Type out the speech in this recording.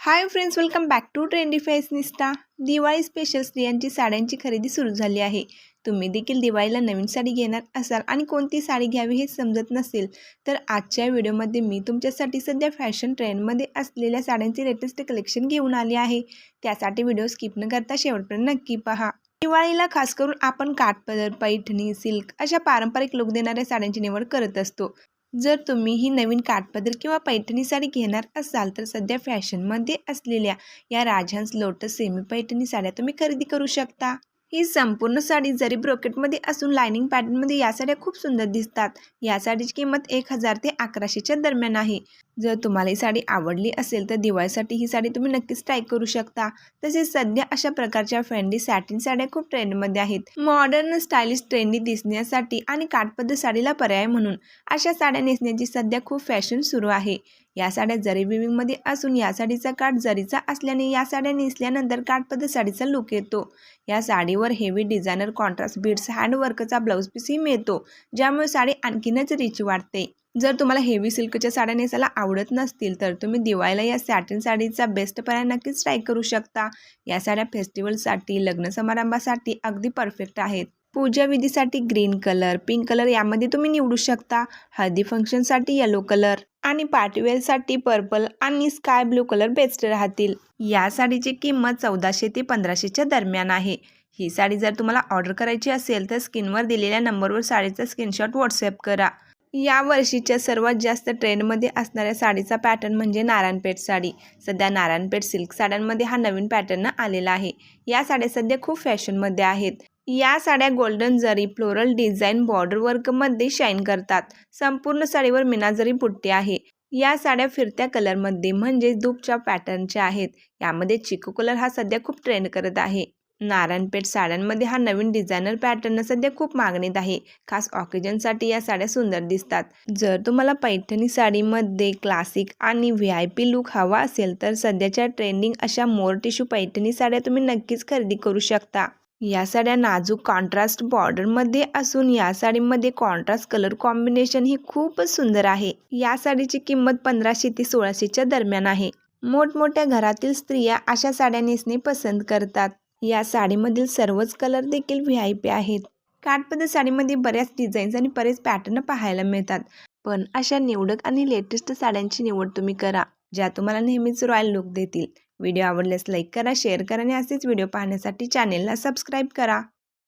Hi friends welcome back to trendy fashionista Diwali special स्त्रियांची साड्यांची खरेदी सुरू झाली आहे. तुम्ही देखील दिवाळीला नवीन साडी घेणार असाल आणि कोणती साडी घ्यावी हे समजत नसेल तर आजच्या व्हिडिओमध्ये मी तुमच्यासाठी सध्या फॅशन ट्रेंडमध्ये असलेल्या साड्यांचे लेटेस्ट कलेक्शन घेऊन आले आहे. त्यासाठी व्हिडिओ स्किप न करता शेवटपर्यंत नक्की पहा. दिवाळीला खास करून आपण काठपदर पैठणी सिल्क अशा पारंपरिक लुक देणाऱ्या साड्यांची निवड करत असतो. जर तुम्ही ही नवीन काठपदर किंवा पैठणी साडी घेणार असाल तर सध्या फॅशनमध्ये असलेल्या या राजहंस लोटस सेमी पैठणी साड्या तुम्ही खरेदी करू शकता. ही संपूर्ण साडी जरी ब्रोकेटमध्ये असून लायनिंग पॅटर्नमध्ये या साड्या खूप सुंदर दिसतात. या साडीची किंमत एक हजार ते अकराशेच्या दरम्यान आहे. जर तुम्हाला ही साडी आवडली असेल तर दिवाळीसाठी ही साडी तुम्ही नक्कीच ट्राय करू शकता. तसेच सध्या अशा प्रकारच्या फ्रेंडी सॅटिन साड्या खूप ट्रेंडमध्ये आहेत. मॉडर्न स्टायलिश ट्रेंडी दिसण्यासाठी आणि काठपद्ध साडीला पर्याय म्हणून अशा साड्या नेसण्याची सध्या खूप फॅशन सुरू आहे. या साड्या जरी विविंगमध्ये असून या साडीचा काठ जरीचा असल्याने या साड्या नेसल्यानंतर काठपद्ध साडीचा लुक येतो. या साडीवर हेवी डिझायनर कॉन्ट्रास्ट बीड्स हँडवर्कचा ब्लाऊज पीसही मिळतो. ज्यामुळे साडी आणखीनच रिच वाटते. जर तुम्हाला हेवी सिल्कच्या साड्या नेसायला आवडत नसतील तर तुम्ही दिवाळीला या सॅटिन साडीचा बेस्ट पर्याय नक्कीच ट्राय करू शकता. या साड्या फेस्टिवलसाठी लग्न समारंभासाठी अगदी परफेक्ट आहेत. पूजा विधीसाठी ग्रीन कलर पिंक कलर यामध्ये तुम्ही निवडू शकता. हळदी फंक्शनसाठी येलो कलर आणि पार्टीवेअरसाठी पर्पल आणि स्काय ब्लू कलर बेस्ट राहतील. या साडीची किंमत चौदाशे ते पंधराशेच्या दरम्यान आहे. ही साडी जर तुम्हाला ऑर्डर करायची असेल तर स्क्रीनवर दिलेल्या नंबरवर साडीचा स्क्रीनशॉट व्हॉट्सअप करा. या वर्षीच्या सर्वात जास्त ट्रेंडमध्ये असणाऱ्या साडीचा पॅटर्न म्हणजे नारायणपेठ साडी. सध्या नारायणपेठ सिल्क साड्यांमध्ये हा नवीन पॅटर्न आलेला आहे. या साड्या सध्या खूप फॅशनमध्ये आहेत. या साड्या गोल्डन जरी फ्लोरल डिझाईन बॉर्डर वर्कमध्ये शाईन करतात. संपूर्ण साडीवर मिनाजरी पुट्टी आहे या साड्या फिरत्या कलरमध्ये म्हणजे धूपच्या पॅटर्नच्या आहेत. यामध्ये चिकू कलर हा सध्या खूप ट्रेंड करत आहे. नारायणपेठ साड्यांमध्ये हा नवीन डिझायनर पॅटर्न सध्या खूप मागणीत आहे. खास ऑकेजनसाठी या साड्या सुंदर दिसतात. जर तुम्हाला पैठणी साडीमध्ये क्लासिक आणि व्ही आय पी लुक हवा असेल तर सध्याच्या ट्रेंडिंग अशा मोर टिश्यू पैठणी साड्या तुम्ही नक्कीच खरेदी करू शकता. या साड्या नाजूक कॉन्ट्रास्ट बॉर्डरमध्ये असून या साडीमध्ये कॉन्ट्रास्ट कलर कॉम्बिनेशन ही खूपच सुंदर आहे. या साडीची किंमत पंधराशे ते सोळाशेच्या दरम्यान आहे. मोठमोठ्या घरातील स्त्रिया अशा साड्या नेसणे पसंत करतात. या साडीमधील सर्वच कलर देखील व्ही आय पी आहेत. काठपदर साडीमध्ये बऱ्याच डिझाईन्स आणि बरेच पॅटर्न पाहायला मिळतात. पण अशा निवडक आणि लेटेस्ट साड्यांची निवड तुम्ही करा ज्या तुम्हाला नेहमीच रॉयल लुक देतील. व्हिडिओ आवडल्यास लाईक करा शेअर करा आणि असेच व्हिडिओ पाहण्यासाठी चॅनेलला सबस्क्राईब करा.